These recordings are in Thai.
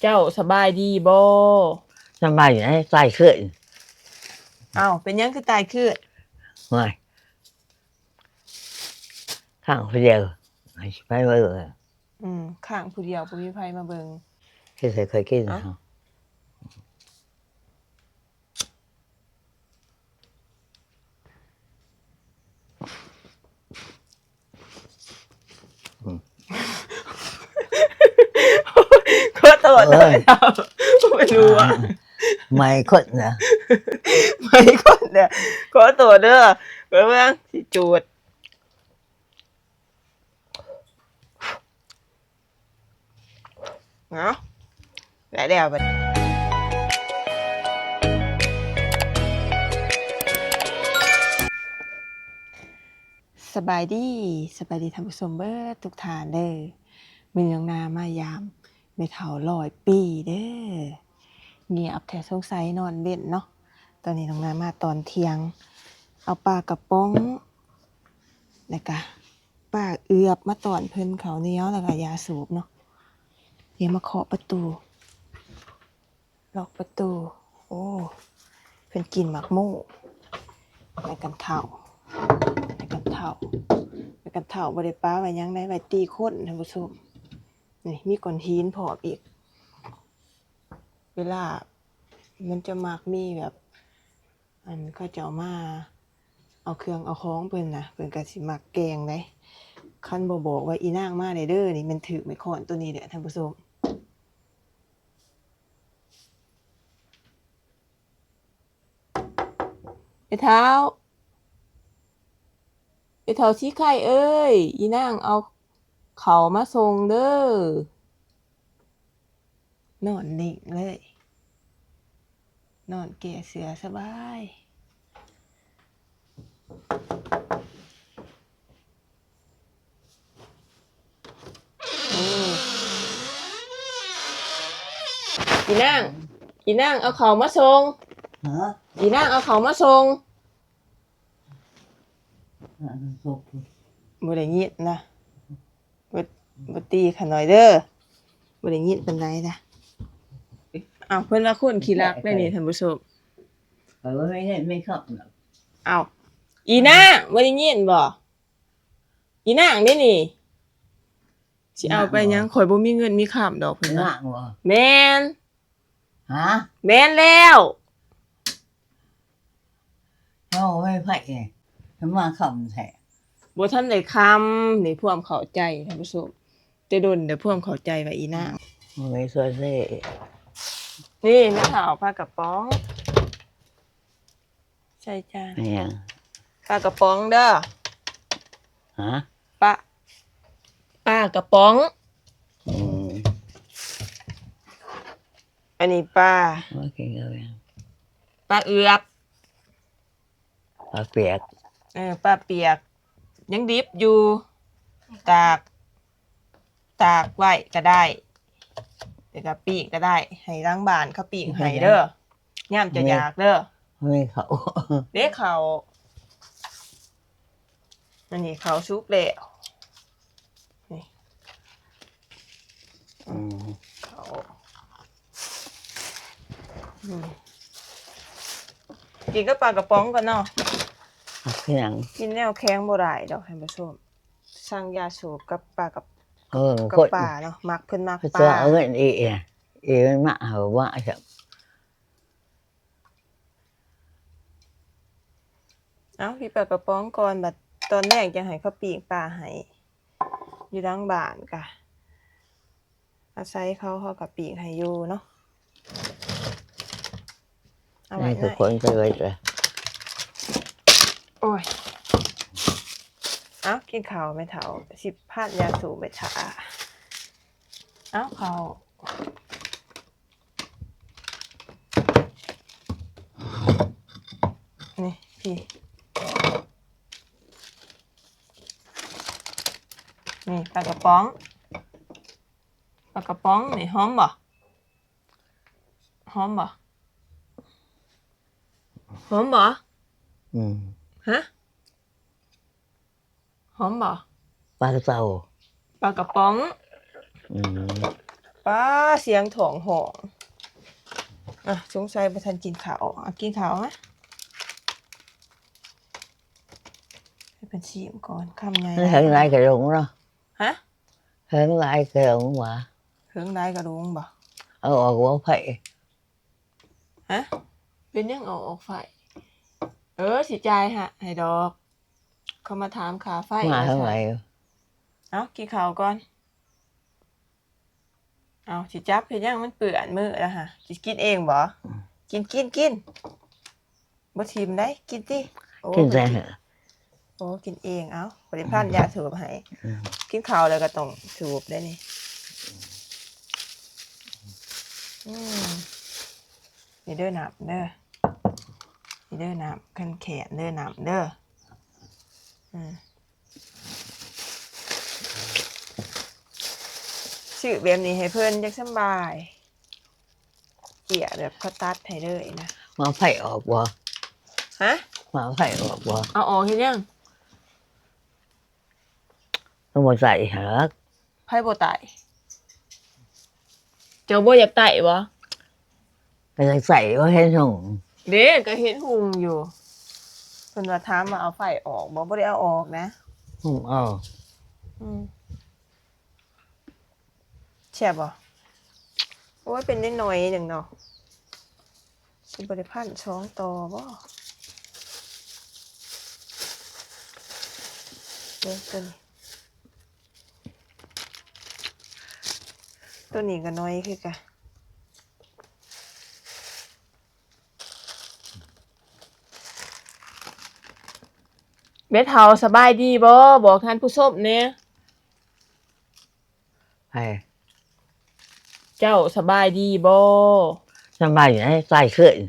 เจ้าสบายดีบ่สบายอยู่ให้ใส่ขึ้นอ้าวเป็นหยังคือตายคือไม่ข้างคนเดียวให้ไปเบื่ออืมข้างผู้เดียวบ่มีไผมาเบิ่งที่เคยเคยกินเอ้าเนาะขอโทษเด้อเจ้าไม่รู้อะไม่คนนะไม่คนเด้อขอโทษเด้อเบิ่งเบิ่งสิจูดเนาะได้แล้วบัดสบายดีสบายดีท่านผู้ชมเบิดทุกท่านเด้อมีน้องนามายาม ไม่เท่าร้อยปีเด้อเงียบแท้สงสัยนอนเว้นเนาะตอนนี้น้องนามาตอนเที่ยง เอาปลากระป๋องแล้วก็ป้าเอือบมาตอนเพิ่นเขาเนี้ยแล้วก็ยาสูบเนาะเดี๋ยวมาเคาะประตูล็อกประตู โอ้เพิ่นกินหมักหมูไปกันเท่าไปกันเท่าไปกันเท่าบ่ได้ป้าไว้ยังได้ไว้ตีคนท่านผู้ชม นี่มีก้อนหินพร้อมอีก เวลา มันจะมักมีแบบ อันเขาจะเอามา เอาเครื่องเอาของเพิ่นนะเพิ่นก็สิมักแกงได้คันบ่บอกว่าอีนางมาได้เด้อนี่มันถือไม้ค้อนตัวนี้เด้อท่านผู้ชมไอ้เท้าไอ้เท้าชี้ไข่เอ้ย อีนางเอา เขาวมาส่งเด้อนอนนิ่งเลย นอนแก่เสือสบายโอ้อีนางอีนางเอาเขาวมาส่งฮะอีนางเอาเขาวมาส่งบ่ได้ยินนะ บ่บ่ตีขาหน่อยเด้อบ่ได้ยินปานใดนะอ้าวเพิ่นว่าคนขี้รักได้นี่ท่านผู้ชมเออไม่ได้ไม่ชอบหรอกอ้าวอีนางบ่ได้ยินบ่อีนางเด้นี่สิเอาไปหยังข่อยบ่มีเงินมีข้ามดอกเพิ่นหน้าว่าหัวแม่นฮะแม่นแล้วเขาไม่ไผ่ไงทำมาคำแท้บ่ทันได้คำนี่พวกเข้าใจท่านผู้ชม แต่โดนเดี๋ยวพวกเข้าใจว่าอีนางไม่ช่วยเซ่นี่แม่ถาวปลากระป๋องใช่จ้าไม่ยังปลากระป๋องเด้อฮะปลาปลากระป๋อง อืมอันนี้ปลาว่ากินกันยังปลาเอือบปลาเปียกเออปลาเปียก ยังดิบอยู่ ตาก ตากไว้ก็ได้แต่ก็ปีกก็ได้ ให้ล้างบานเขาปีกให้เด้อย่ามจะอยากเด้อไม่เขาเด็กเขาอันนี้เขาชุบแล้วนี่อืมเขาอืมกินก็ปลากระป๋องกันเนาะพี่หนังกินแนวแข้งบ่ได้ดอกท่านผู้ชมสร้างยาสูบกับปลากับ เออกับคนปลาเนาะมักเพิ่นมักเขาปจะลาเอาเงินเอ๋เอ๋มันมาเอาว่าจะเอ้าพี่ปลากระป๋องก่อนบัดตอนแรกจะให้เขาปีกปลาให้อยู่ดังบ้านกะอาศัยเขาเขากับปีกให้อยู่เนาะเอาไว้นี่ไหทุกนคนไปเลยเลย โอ้ย เอ้า กินข้าวไม่เถาสิพาดยาสูบไปถาเอ้าข้าวนี่พี่ นี่ปลากระป๋องปลากระป๋องนี่หอมบ่หอมบ่หอมบ่อืมฮะ หอมบ่ปลากระเต่าปลากระป๋องอืมปป้าเสียงถ่องหองอะสงสัยประทันกินข้าวอะกินข้าวไหมให้เป็นชิมก่อนคำไง nó hiện lại cái rụng đó ฮะ hiện lại cái rụng mà เฮิงได้กระดุงบ่ ở ở của phải ฮะเป็นยังเอาออกไฟเออสิจ่ายฮะให้ดอก เขามาถามขาไฟ mà ว่า hiện ใช่ lại เอากินข้าวก่อน เอาสิจับเฮ็ดยังมันเปื้อนมือแล้วฮะสิกินเองบ่กินกินกินบ่ทิมได้ กินติโอ้ kinh เพิ่น tế กิน hả โอ้กินเองเอาบริพันธ์ยาสูบให้ Ừ. กินข้าวแล้วก็ต้องสูบได้นี่อืมนี่เด้อน้ำเด้อนี่เด้อน้ำคันแขนเด้อน้ำเด้อ อืมชื่อแบบนี้ให้เพื่อนจักสำบาย เกี่ยแบบเขาตัดให้เลยนะ mà phải ở bò ฮะ mà phải ở bò เอาออกเห็นยัง nó một dạy hả ไพ่บ่ไตเจ้าบ่อยากไต่บ่ cái dạy dạy có hết không เด้ก็เห็นหุงอยู่เพิ่นว่าถามว่าเอาไฟออกบ่บ่ได้เอาออกนะ không ờ อืมแช่บบ่โอ้ยเป็นได้น้อยๆหนึ่งเนาะเป็นบริพันธ์ช้องต่อบ่เด้อตัวนี้ตัวนี้ก็น้อยคือกัน เบ็ดเฮาสบายดีบ่บอกท่านผู้ชมเนี่ย hay เจ้าสบายดีบ่ năm bài này tài khởi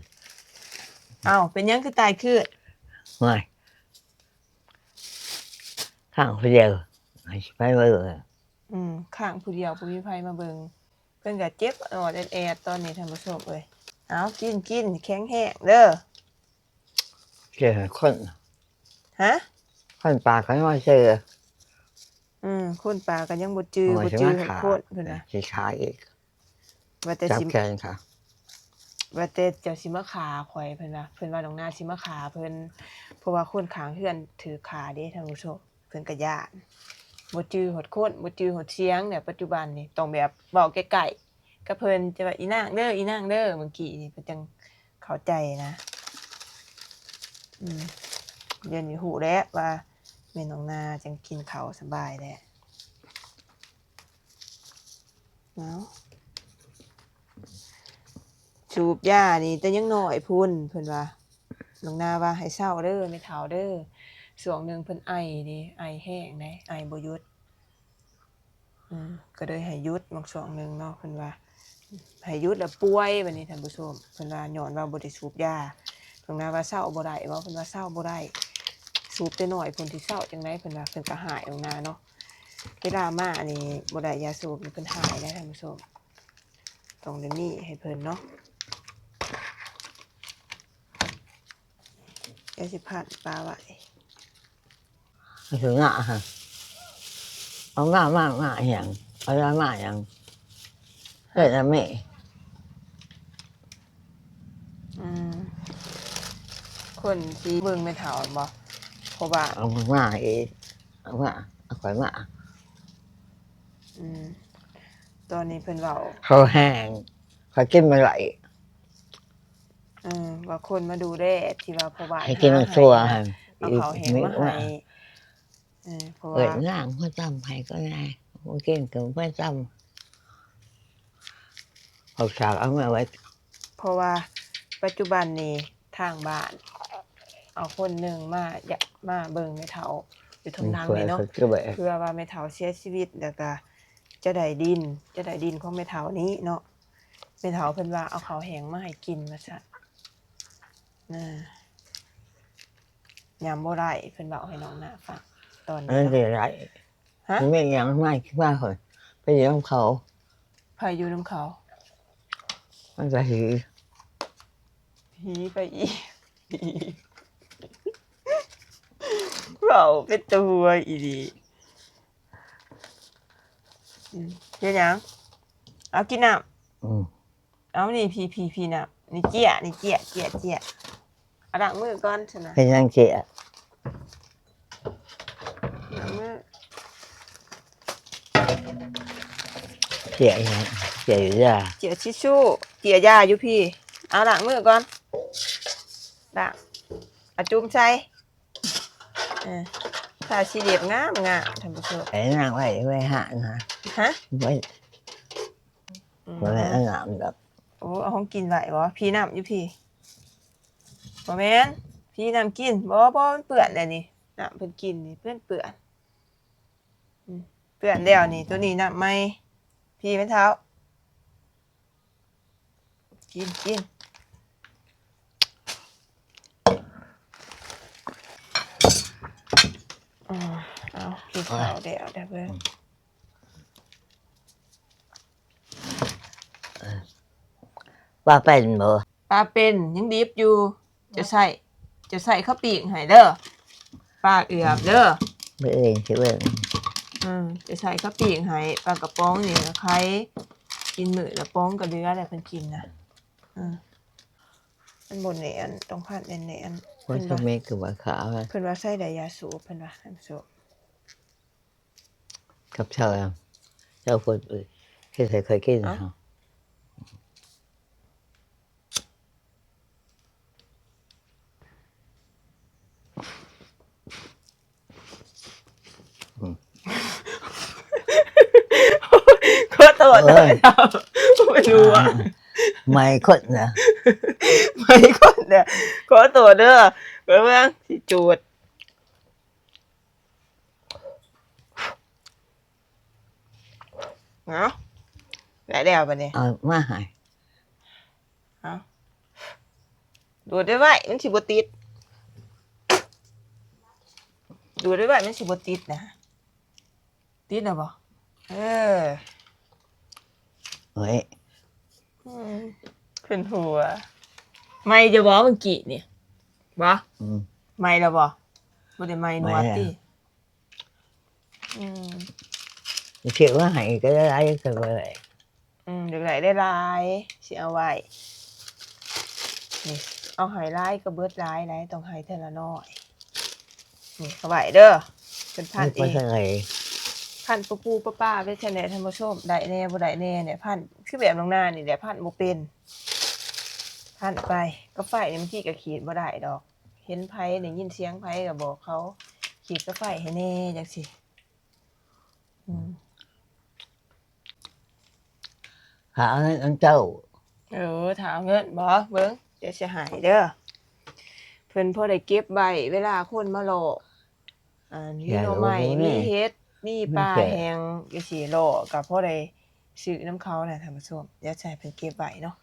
อ้าวเป็นหยังคือตายคือ ngoài thằng bây giờ phải bây giờ อืมข้างผู้เดียวผู้มีภัยมาเบิงเพิ่นก็เจ็บออดแอดๆตอนนี้ท่านผู้ชมเอ้ยเอากินกินแข็งแห้งเด้อ chơi con ฮะ con bà cái nói chơi อืมคนป่าก็ยังบ่จื้อ ngồi บ่ cho จื้อ mắt ให้ khá โคตรเพิ่นน่ะ thì khá vậy ว่าแต่ chắp สิ kèn khá ว่าแต่เจ้าสิมาขาข่อยเพิ่นว่าเพิ่นว่าน้องนาสิมาขาเพิ่นเพราะว่าคนข้างเฮือนถือขาเด้ท่านผู้ชมเพิ่นก็ย่านบ่จื้อหดโคตรบ่จื้อหดเสียงเนี่ยปัจจุบันนี่ต้องแบบเว้าใกล้ๆกับเพิ่นจะว่าอีนางเด้ออีนางเด้อเมื่อกี้นี่เพิ่นจังเข้าใจนะ อืม เดี๋ยวนี้หูแล้วว่าแม่น้องนาจังกินเขาสบายแล้วเนาะสูบยานี่แต่ยังหน้อยพุ่นเพิ่นว่าน้องนาว่าให้เศร้าเด้อไม่เฒ่าเด้อช่วงหนึ่งเพิ่นไอนี่ไอแห้งได้ไอบ่ยุดอืมก็เลยให้ยุดบางช่วงหนึ่งเนาะเพิ่นว่าให้ยุดแล้วป่วยบัดนี้ท่านผู้ชมเพิ่นว่าย้อนว่าบ่ได้สูบยาเพิ่นาว่าเศร้าบ่ได้ว่าเพิ่นว่าเศร้าบ่ได้ สูบแต่น้อยเพิ่นสิเศร้าจังไดเพิ่นว่าเพิ่นก็หายออกนาเนาะเวลามานี่บ่ได้ยาสูบนี่เพิ่นหายได้ท่านผู้ชมต้องได้มีให้เพิ่นเนาะเดี๋ยวสิพัดปลาไว้ thử ngạ hả ông ngạ mạ mạ hiển ở ra mạ hiển đây là mẹ อืมคนที่เบิ่งไม่เฒ่าบ่ เพราะว่า ông ngạ ý ông ngạ khỏi mạ อืมตอนนี้เพิ่นเว้า khô hàng khỏi kim mà lại เออว่าคนมาดูแลที่ว่าพ่อบ้าน hay kim bằng หา chùa ให้ hàng เอาเขาแหง mỹ มา quá ให้เออเพราะว่า vậy ngang có tâm hay có này có kim cũng có tâm hậu sao ông mà vậy เพราะว่าปัจจุบันนี้ทางบ้าน เอาคนหนึ่งมาอยากมาเบิ่งแม่เฒ่าอยู่ทางทางนี้เนาะ cứ vậy เพื่อว่าแม่เฒ่าเสียชีวิตแล้วก็จะได้ดินจะได้ดินของแม่เฒ่านี้เนาะแม่เฒ่าเพิ่นว่าเอาข้าวแห้งมาให้กินว่าซั่นน่ะยามบ่ได้เพิ่นเว้าให้น้องนาฟังตอนนี้ nên เนาะ thì lại ฮะ mẹ nhắn mai cái ba rồi bây giờ ông khẩu ไผอยู่นํเขา nó ra thì ผีไปอีก เราเป็นตัวอีดีอืมเดี๋ยวยังเอากินน้ำอืมเอานี่พีพีพีน้ำนี่เจียนี่เจียเจียเจียเอาล้างมือก่อนชนะให้ยังเจียล้างมือเจียยังเจียอยู่ย่าเจียชิชชู่เจียยาอยู่พี่ เอาล้างมือก่อนล้างเอาจุ่มใส่เออถ้าสีเหลียบงามงามท่านผู้ชมไอ้นางไว้ไว้หานะฮะไว้อืมไว้อันงามแบบโอ้เอาของกินไว้บ่พี่น้ำอยู่พี่บ่แม่นพี่น้ำกินบ่บ่มันเปื้อนเลยนี่น้ำเพิ่นกินนี่เพิ่นเปื้อนอืมเปื้อนแล้วนี่ ตัวนี้น้ำไหม่พี่แม่เท้า กินกินอ่า เอากินข้าเดี๋ยวเดี๋ยวเบิ่งว่าเป็นบ่ปลาเป็นยังดิบอยู่ จะใส่จะใส่ข้าวปีกให้เด้อปลาเอือบเด้อเบิ่อเองสิเบิ่งอืมจะใส่ข้าวปีกให้ปลากระป๋องนี่นะใครกินมือละป๋องก็เหลือแล้วเพิ่นกินนะอืมมันบ่แน่นต้องพัดแน่นๆว่าเพิ่นจะว่ามีคือว่าขาวเพิ่นว่าใส่ได้ยาสูบเพิ่นว่าท่านผู้ชม กับเชาวเจ้าคนอื่นเคยเคยกินเอ้าเนาะขอโทษนะไม่รู้อะไม่คนนะไม่ก่อนเนี่ยขอตัวเด้อเบิ่งเบิ่งสิจูด เนาะได้แล้วบัดนี้เอามาให้เอาดูดได้ไว้มันสิบ่ติด ดูดได้ไว้มันสิบ่ติดนะ ติดแล้วบ่เออเฮ้ยอืมขึ้นหัว ไม่จะบอกเมื่อกี้เนี่ยบ่อืม ไม่แล้วบ่บ่ได้ไม่นวดไม่อะติอืม เชื่อว่าให้ก็ได้ก็เลยอืมเดี๋ยวไหนได้หลายสิเอาไว้นี่เอาใหายลายก็เบิดหลายหลายต้องใหายเท่าละน้อยนี่เอาไว้เด้อเป็นพันเอไม่งใช่ไงพันปูปูป้าป้าๆไว้แค่ไหนท่านผู้ชมได้แน่บ่ได้แน่เนี่ยพันคือแบบลงหน้านี่แหละพันบ่เป็นพันไปก็ไฟนี่มันขี้ก็ขีดบ่ได้ดอก เห็นไผได้ยินเสียงไผก็บอกเขาขีดก็ไฟให้แน่จังสิอืม หาอันเจ้า เออถามเงินบ่เบิ่งเดี๋ยวสิหายเด้อเพิ่นพอได้เก็บใบเวลาคนมาหลอกอ่ามีหน่อไม้มีเฮ็ดมีปลาแห้งจังซี่หลอกก็พอได้ซื้อน้ำเขาน่ะท่านผู้ชมเดี๋ยวสิให้เพิ่นเก็บไว้เนาะ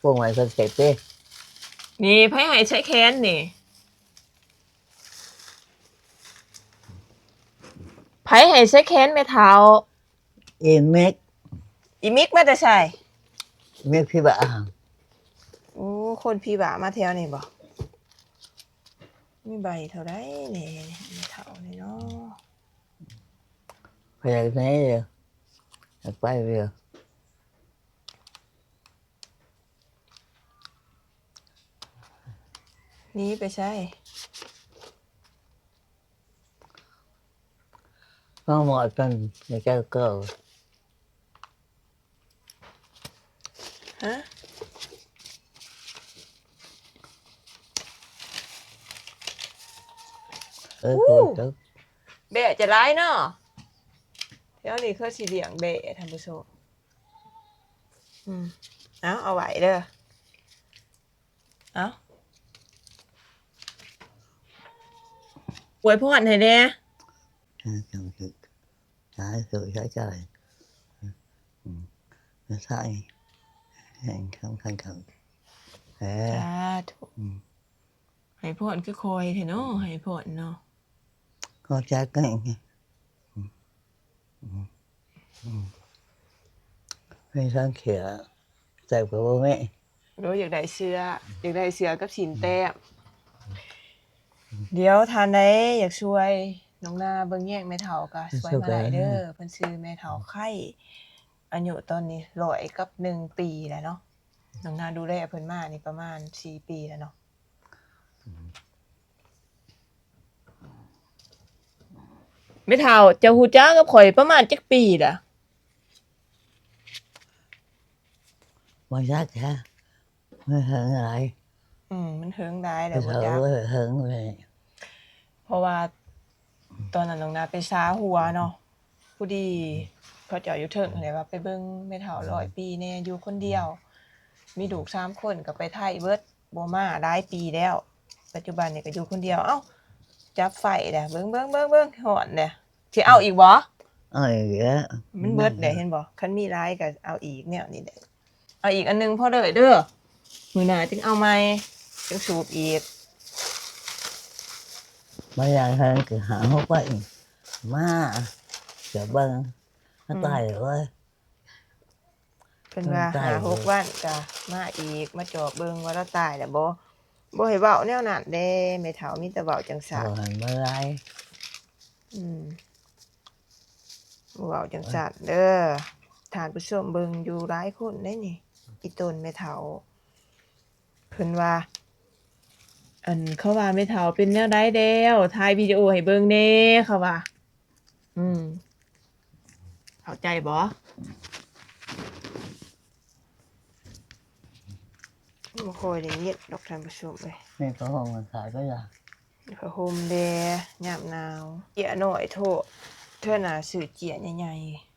พวกมันก็เสร็จดินี่ไผให้ใช้แค้นนี่ไผให้ใช้แค้นแม่เฒ่าอีเม็ก อีมิกมาแต่ใส่เม็กพี่บ้าโอ้คนพี่บ่ามาแถวนี่บ่มีใบเท่าไดนี่แม่เฒ่านี่เนาะไปไหนเดียวไปเดียวหนี่ไปใช่ก็หมดกันในแก้วก็ ฮะเออคนก็แบะจะร้ายเนาะแถวนี้คือสิเลี้ยงแบะท่านผู้ชมอืมเอาเอาไว้เด้อเอาอวยพรให้แน่จังคือใช้สื่อใช้ใจใช่ แห่งคำคันคำเออสาธุให้พรคือคอยเถอะเนาะให้พรเนาะก็จะก็ไม่ต้องเขียใจกับว่าไม่รู้อยากได้เสื้ออยากได้เสื้อกับสินแต้มเดี๋ยวทานไหนอยากช่วยน้องนาเบิ่งแยกแม่เฒ่าก็สวยมาได้เด้อเพิ่นชื่อแม่เฒ่าไข่ อายุตอนนี้ร้อยกับหนึ่งปีแล้วเนาะน้องนาดูแลเพิ่นมานี่ประมาณสี่ปีแล้วเนาะแม่เฒ่าเจะฮู้จักกับข่อยประมาณจักปีล่ะบ่ยักฮะไม่เหิงอะไรอืมมันเฮิงได้ไปแล้วบ่เถิจังกเลยเหิงเลยเพราะว่า ตอนนั้นน้องนาไปช้าหัวเนาะผู้ดี เขาเจ้าอยู่เถิงเลยว่าไปเบิ่งแม่เฒ่าร้อยปีแน่อยู่คนเดียว มีลูกสามคนก็ไปไทยเบิดบ่มาหลายปีแล้ว ปัจจุบันนี่ก็อยู่คนเดียวเอ้าจับไฟเด้อเบิ่งเบิ่งเบิ่งเบิ่งหอนเด้อสิเอาอีกบ่เอ้ยเยอะมันเบิดเด้เห็นบ่คันมีหลายก็เอาอีกแนวนี้เด้อเอาอีกอันหนึงพอเลยเด้อมื้อหน้าจึงเอาใหม่จึงสูบอีกมาอย่างเหิงคือหาเขาไปมาเดี๋ยวเบิ่ง มาตายเลยเพิ่นว่าตายหาเลยหกวันก็มาอีกมาจอบเบิ่งว่าเราตายแล้วบ่บ่ให้เว้าแนวนั้นเด้แม่เฒ่ามีแต่เว้าจังซั่นบ่หันมาไรอืมเว้าจังซั่นเด้อท่านผู้ชมเบิ่งอยู่หลายคนได้นี่อีตนแม่เฒ่าเพิ่นว่า อันเขาว่าแม่เฒ่าเป็นแนวใดแล้วถ่ายวิดีโอให้เบิ่งแหน่เขาว่าอืม เข้าใจบ่บ่ค่อยได้ยินดอกท่านผู้ชมเอ้ยนี่ก็ห้องมันขายก็อย่าผ้าห่มแดยามหนาวเจียหน่อยโทษเทื่อหน่าซื้อเจียใหญ่ๆ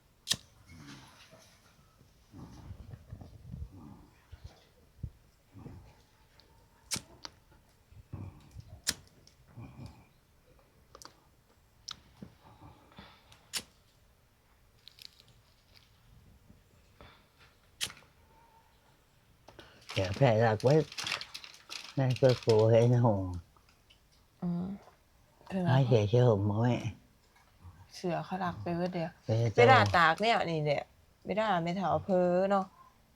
เดี๋ยวแพ้รักไว้นั่นก็กลัวเห็นหงอืมเพิ่นหาว่าเฉยเชื่อผมไหมเสือเขาลักไปเบิดเดียวเป็นเวเจ้าลาตากแนวนี่แหละเวลาไม่เถาเพอเนาะ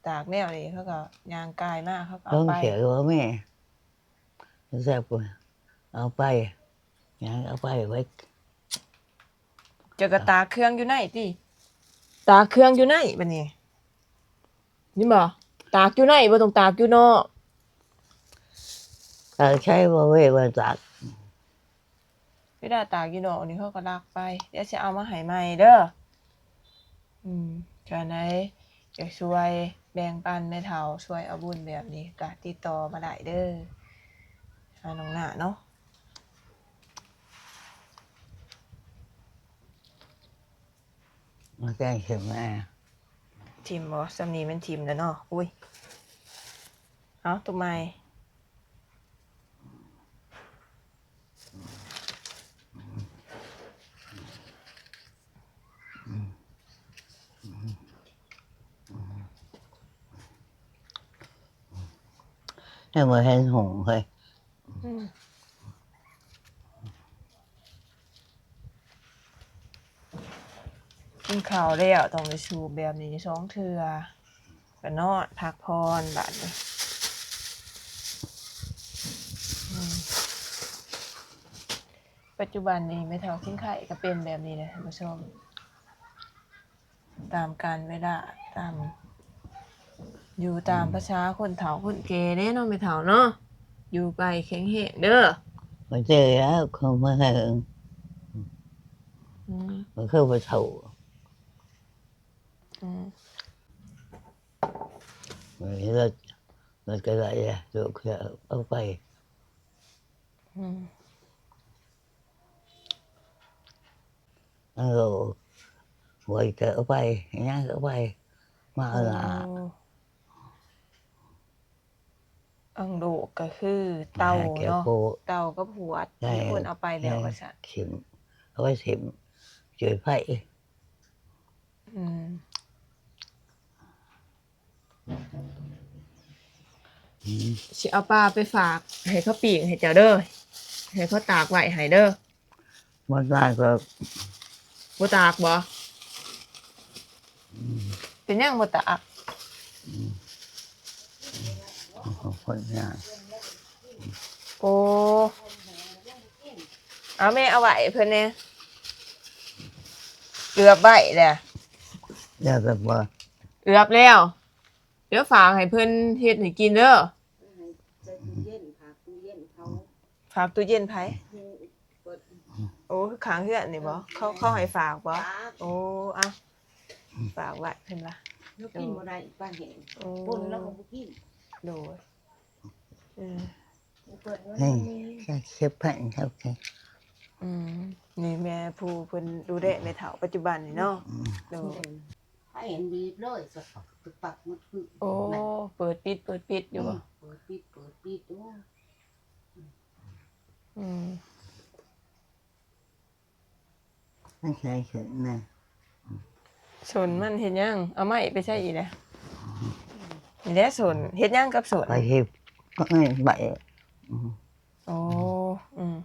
ตากแนวนี่เขาก็ยางกายมากเขาก็ต้อเอางไปเขียนว่าแม่แซ่บกูเอาไปยังเอาไปไว้เจอกระตากเครื่องอยู่ไหนติตากเครื่องอยู่ไหนบัดนี้นี่บ่ ตากอยู่ไหนบ่ต้องตากอยู่นอกถ้าใช้ว่าเววันจักเวลาตากอยู่นอกนี่เขาก็ลักไป เดี๋ยวสิเอามาให้ใหม่เด้ออืมก็ไหนอยากช่วยแบ่งปันแม่เฒ่าช่วยเอาบุญแบบนี้ก็ติดต่อมาได้เด้อหาน้องหน้าเนาะมาแก้เข็มแม่ ทีมบ่สำนีเป็นทีมแล้วเนาะอุ้ยเอาตัวใหม่ให้มาเห็นหงเลย อืมกินข้าวแล้วต้องไปสูบแบบนี้สองเทื่อก็นอนพักพรบัดนี้อืมปัจจุบันนี้ไม่เท่าทิ้งไข่ก็เป็นแบบนี้เลยท่านผู้ชม ตามการเวลาตาม อยู่ตามประชาคนเฒ่าคนแก่เด้เนาะไม่เฒ่าเนาะอยู่ไปแข็งแรงเด้อมาเจอแล้วคงมาเหิงอืมมาเข้าไปเถ่า อืม mình rất rất cái lại là được ông phải อืม ăn rồi quay trở bay nhá trở bay mà โอ้ là อังโดก็คือเตา hai kiểu เนาะ cô เตากับหัวใช่มีคนเอาไปแล้วว่าซั่น xỉm ở cái xỉm chửi phải อืม สิเอาปลาไปฝากให้เขาปีกให้เจ้าเด้อให้เขาตากไว้ให้เด้อ mà ra rồi บ่ตากบ่เป็นหยังบ่ตากคน nhà โอ้เอาแม่เอาไว้เพิ่นแหน่เอือบไว้แหละเดี๋ยวแบบว่าเอือบแล้วเดี๋ยวฝากให้เพิ่นเฮ็ดให้กินเด้อใจตู้เย็นค่ะตู้เย็นเขาฝากตู้เย็นไผเปิดโอ้ค้างเฮือนนี่บ่เขาเขาให้ฝากบ่ฟ้าโอ้อะฝากไว้เพิ่นล่ะ แล้วกินบ่ได้ป้าเห็นโอ้ ปนแล้วก็บ่กินโดยเออเปิดไว้ให้นี่แค่เก็บแผ่นครับแค่อืมนี่แม่ผู้เพิ่นดูแลแม่เฒ่าปัจจุบันนี่เนาะโดย ให้เห็นบีบเลยสักปักตึกปักมันคือโอ้เปิดปิดเปิดปิดอยู่บ่เปิดปิดเปิดปิดโอ้อืมไม่ใช่ขึ้นนะสนมันเฮ็ดหยังเอาไม้ไปใช้อีกแล้วนี่แหละสนเฮ็ดหยังกับสนไปที่ก็ไม่ใบอืมโอ้อืม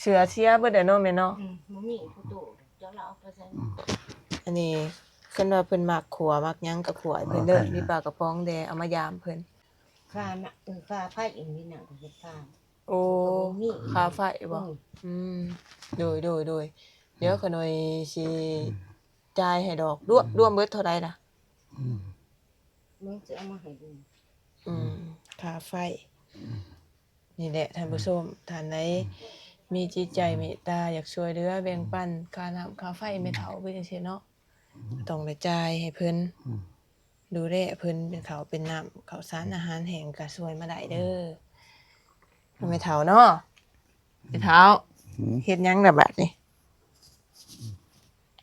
เสือเสียเบิดเด้อเนาะแม่เนาะ อืมบ่มีผู้โตเจ้าเราเอาไปใส่อันนี้ ขึ้นว่าเพิ่นมักขัวมักหยังกับขัวให้เพิ่นเด้อมีปลากระป๋องแดงเอามายามเพิ่นค่าน่ะเออค่าไฟอีกนิดหน่ะก็จะค่าโอ้ค่าไฟบ่อืมอืมโดยโดยโดยเดี๋ยวขน่อยสิจ่ายให้ดอกรวมรวมเบิดเท่าใดล่ะอืมมึงจะเอามาให้ดูอืมค่าไฟ นี่แหละท่านผู้ชมท่านใดมีจิตใจเมตตาอยากช่วยเหลือแบ่งปันค่าน้ำค่าไฟไม่เท่าเพิ่นจังซี่เนาะ ต้องได้จ่ายให้เพิ่นอืมดูแลเพิ่นเป็นข้าวเป็นน้ำข้าวสารอาหารแห้งก็ช่วยมาได้เด้อไม่เท่าเนาะไม่เท่าอืม เฮ็ดหยังล่ะบัดนี้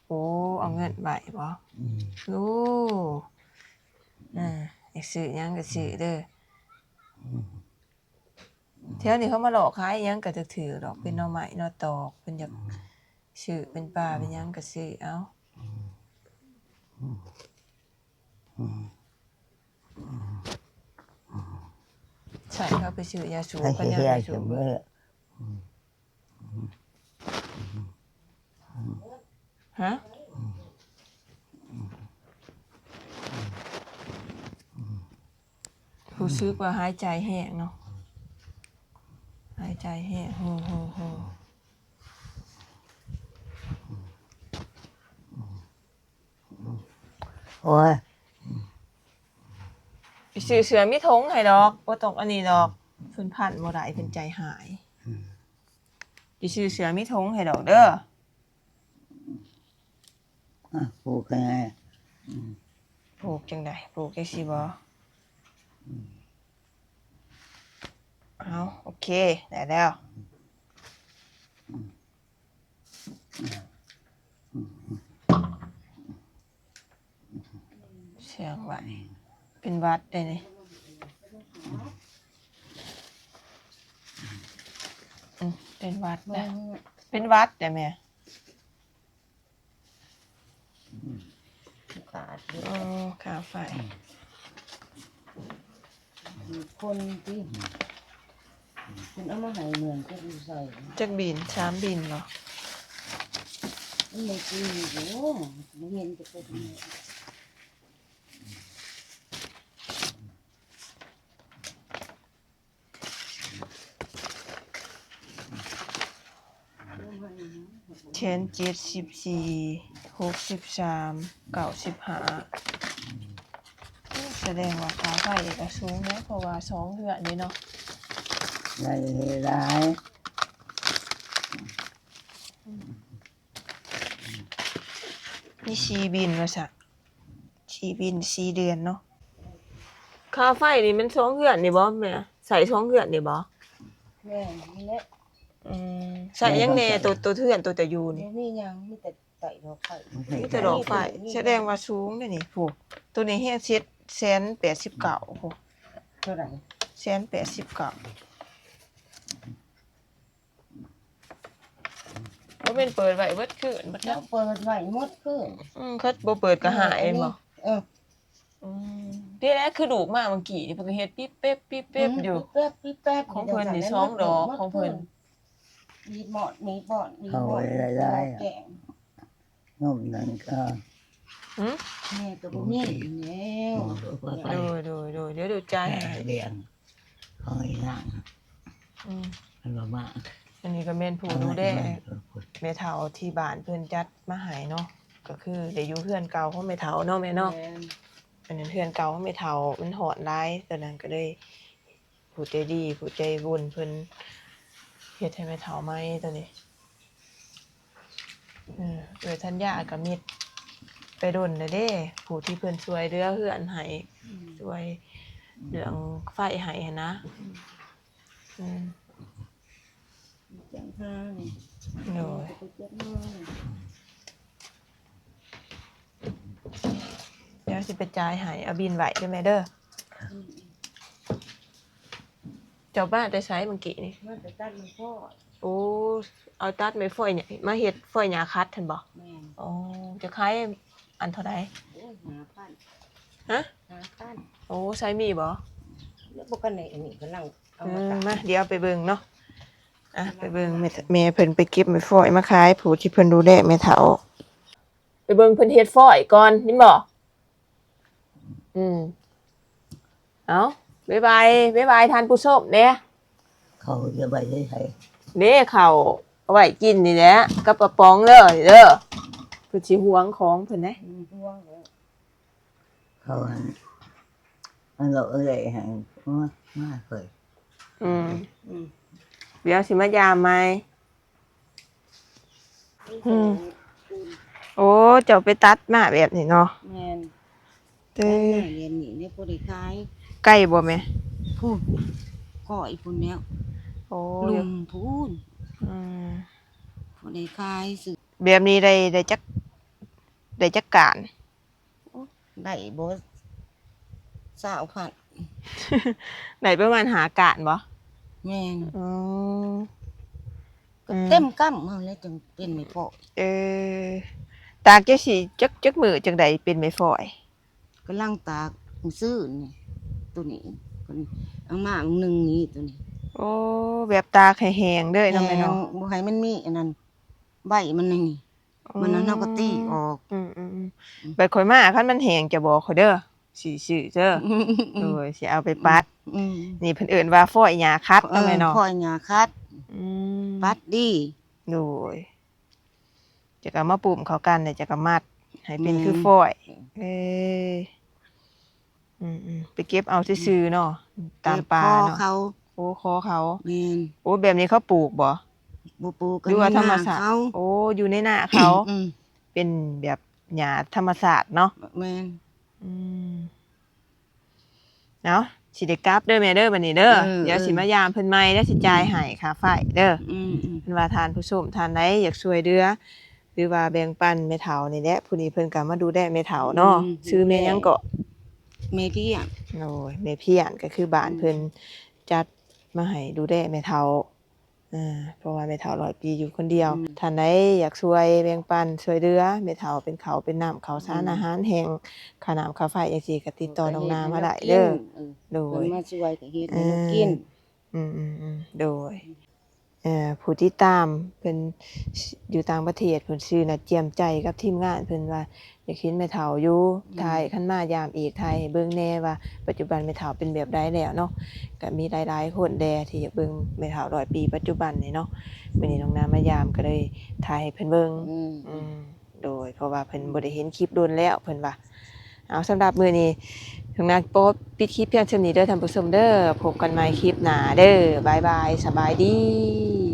โอ้เอาเงินใบบ่อืมโอ้อ่าอยากซื้อหยังก็ซื้อเด้อเที่ยวนี้เขามาหลอกขายหยังก็จะถือดอกเป็นหน่อไม้หน่อตอกเพิ่นอยากซื้อเป็นปลาเป็นหยังก็ซื้อเอา ใช่เขาไปซื้อยาสูบถ้าเขาเสียยาเสียสูเสบมอฮะรู้สึกว่าหายใจแห้งเนาะหายใจแห้งโฮโฮโฮ โอ้ยไปซื้อเสือมีทงให้ดอกบ่ต้องอันนี้ดอกเพิ่นพันบ่ได้เพิ่นใจหายไปซื้อเสือมีทงให้ดอกเด้ออะพูดกันไงปลูกจังได๋ปลูกจังซี่บ่เอาโอเคได้แล้ว เสียงไว้เป็นหวัดได้นี่อืมเป็นหวัดมึนะงเป็นหวัดได้แม่ขาดเยอ๋อะอค่าไฟมีคนที่คุณเอามาให้เหมือนจะดูใส่จักบินสามบินเหรอมันไม่กินอยู่มันเห็นจะเป็นยังไง เชนเจ็ดสิบสี่หกสิบสามเก้าสิบห้าแสดงว่าค่าไฟก็สูงนะเพราะว่าสองเดือนนี่เนาะได้ได้นี่ชีบินว่าซะชีบินสี่เดือนเนาะค่าไฟนี่มันสองเดือนนี่บ่แม่ใส่สองเดือนนี่บ่แม่นี่แหละอืม ใส่ยังแน่ตัวตัวเทือนตัวแต่อยู่นี่เดี๋ยวนี้ยังมีแต่ไต่ดอกไข่มีแต่ดอกไฟแสดงว่าสูงเลยนี่ผู้ตัวนี้เฮียเซ็ดแสนแปดสิบเก้าผู้เท่าไหร่แสนแปดสิบเก้าบ่เป็นเปิดไว้เบิดคืนเบิดแล้แล้ววเปิดไว้หมดคืนอืมเขาบ่เปิดก็หายเองบ่เอออืมนี่แหละคือดูกมาเมื่อกี้นี่เพิ่นก็เฮ็ดปิ๊บเป๊บปิ๊บเป๊บอยู่แป๊บปิ๊บแป๊บของเพิ่นนี่สองดอกของเพิ่น มีหมอดมีบอดมีเอาบอไว้ดได้ได้แกงงมนั่นก็หึแม่ตัวนี้แล้วไปโดยโดยโดยเดี๋ยวดูจ่ายให้เรียนของอีนั่งอืมมันมามาอันนี้ก็แม่นผู้ดูแลแม่เฒ่าที่บ้านเพิ่นจัดมาให้เนาะก็คือได้อยู่เพื่อนเก่าของแม่เฒ่าเนาะแม่เนาะ แม่นอันนั้นเพื่อนเก่าของแม่เฒ่ามันหอนร้ายตอนนั้นก็เลยผู้ใจดีผู้ใจบุญเพิ่นเฮ็ดให้แม่เฒ่าใหม่ตัวนี้เออเวทัญญากับมิตรไปดนน่ะเด้ ผู้ที่เพิ่นช่วยเหลือเฮือนให้ช่วยเรื่องไฟให้หันนะอืม จังห้านี่โดย ไปเจ็ดห้านี่เดี๋ยวสิไปจ่ายให้เอาบินไหวได้วยแม่เด้อม เจ้าบ้านได้ใช้เมื่อกี้นี่ มันจะตัดมันพ่อโอ้ เอาตัดไม้ฝอยเนี่ยมาเฮ็ดฝอยหญ้าคัดท่านบ่แม่นอ๋อจะขายอันเท่าใดโอ้ยหาพันฮะ หาพันโอ้ใช้มีบ่แล้วพวกกันไหนอันนี้กำลังเอาอืมามตัดมาเดี๋ยวไปเบิ่งเนาะ อะไปเบิ่งแม่แม่เพิ่นไปเก็บไม้ฝอยมาขายผู้ที่เพิ่นดูแลแม่เฒ่า ไปเบิ่งเพิ่นเฮ็ดฝอยก่อนนี่บ่อืม เอา บ๊ายบายบ๊ายบายท่านผู้ชมเด้เขาจะไปใช้เด้ข้าวเอาไว้กินนี่แหละกับกระป๋องเด้อเด้อเพิ่นสิหวงของเพิ่นเด้อืมห่วงแล้วเขาอันอันเราเอะไรแห่งมามาเคยอืมอืมเดี๋ยวสิมายามไหมอืมโอ้เจ้าไปตัดมาแบบนี้เนาะแม่นเด้เออเรียนนี่เนี่ยพอได้ขาย ใกล้บ่แม่พูดก่อยพุ่นแล้วโอ้ลุมพูนอืมพอได้ขายสึกแบบนี้ได้ได้จักได้จักการได้บ่สาวพันได้ประมาณหาการบ่แม่นอืมก็อืมเต็มกั้มเอาแล้วจึงเป็นไม่พอเออตากจักสิจักจักมือจังใดเป็นไม้ฝอยกำลังตากซื้อนี่ ตัวนี้ตัวนี้เอามาอันหนึงนี่ตัวนี้โอ้แบบตากให้แห้งเด้อเนาะแม่เนาะบ่ให้มันมีอันนั้นใบมันนี่มันนั้นเอาก็ตีออกอืมอืมอืมไปข่อยมาคันมันแห้งจะบอกข่อยเด้อสิซื้อเด้อโดยสิเอาไปปัดอืมนี่เพิ่นเอิ้นว่าฝอยหญ้าคัดเนาะแม่เนาะพ่อยหญ้าคัดอืมปัดดีโดยจะก็มาปุ่มเข้ากันเนี่ยจะก็มัดให้เป็นอืมคือฝอยเอ้ย อืมอืมไปเก็บเอาซื่อๆเนาะตามป่าพ่อเนาะเขาโอ้คอเขาแม่นโอ้แบบนี้เขาปลูกบ่บ่ปลูกหรือว่าธรรมชาติเขาโอ้อยู่ในหน้าเขาอืมเป็นแบบหญ้าธรรมศาสตร์เนาะแม่นอืมเนาะสิได้กลับเด้อแม่เด้อบัดนี้เด้อเออเดี๋ยวเออสิมายามเพิ่นใหม่แล้วสิจ่ายให้ค่าไฟเด้ออืมอืมเพิ่นว่าทานผู้ชมทานใดอยากช่วยเหลือหรือว่าแบ่งปันแม่เฒ่านี่แหละผู้นี้เพิ่นก็มาดูแลแม่เฒ่าเนาะชื่อแม่หยังก็ แม่พี่อะโอ้ยแม่เพียนก็คือบ้านเพิ่นจัดมาให้ดูแลแม่เฒ่าอ่าเพราะว่าแม่เฒ่าร้อยปีอยู่คนเดียวท่านใดอยากช่วยแบ่งปันช่วยเหลือแม่เฒ่าเป็นเขาวเป็นน้ำข้าวสารอาหารแห้งค่าน้ำค่าไฟจังซี่ก็ติดต่อน้องนามาได้เด้อเออโดเพิ่ยนมาช่วยก็เฮ็ดให้เรากิน อืมอืมอืมโดยเอ่อ ผู้ที่ตามเพิ่นอยู่ต่างประเทศเพิ่นชื่อน่ะเจียมใจกับทีมงานเพิ่นว่าอยากเห็นแม่เฒ่าอยู่ถ่ายคันมายามอีกถ่ายให้เบิ่งแน่ว่าปัจจุบันแม่เฒ่าเป็นแบบใดแล้วเนาะก็มีหลายๆคนแดที่อยากเบิ่งแม่เฒ่าร้อยปีปัจจุบันนี่เนาะมื้อนี้น้องนามายามก็เลยถ่ายให้เพิ่นเบิ่งอืมอืมโดยเพราะว่าเพิ่นบ่ได้เห็นคลิปโดนแล้วเพิ่นว่าเอาสำหรับมื้อนี้ ถึงนักโป๊บปิดคลิปเพียงเช่นนี้เด้อท่านผู้ชมเด้อพบกันใหม่คลิปหน้าเด้อบายบายสบายดี